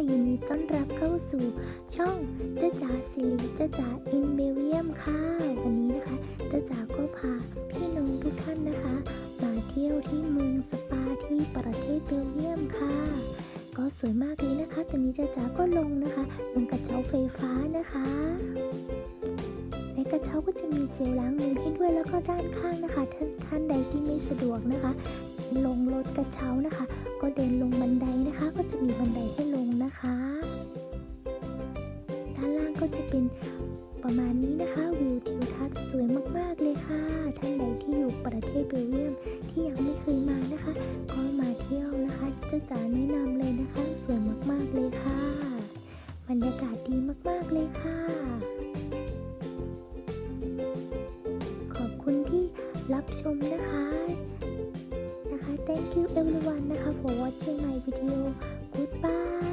จ้าจ๋าสิริจ้าจ๋าอินเบลเยียมค่ะ วันนี้นะคะจ้าจ๋าก็พาพี่น้องทุกท่านนะคะ มาเที่ยวที่เมืองสปาที่ประเทศเบลเยียมค่ะ ก็สวยมากเลยนะคะตอนนี้จ้าจ๋าก็ลงนะคะ ลงกระเช้าไฟฟ้านะคะในกระเช้าก็จะมีเจลล้างมือให้ด้วยแล้วก็ด้านข้างนะคะท่านท่านใดที่ไม่สะดวกนะคะ ลงรถกระเช้านะคะ ก็เดินลง ก็จะเป็นประมาณนี้นะคะวิวทิวทัศน์สวยมากๆเลยค่ะ ท่านใดที่อยู่ประเทศเบลเยียมที่ยังไม่เคยมานะคะ ก็มาเที่ยวนะคะจะจ๋าแนะนำเลยนะคะ สวยมากๆเลยค่ะ บรรยากาศดีมากๆเลยค่ะ ขอบคุณที่รับชมนะคะ นะคะ thank you everyone นะคะ for watching my video goodbye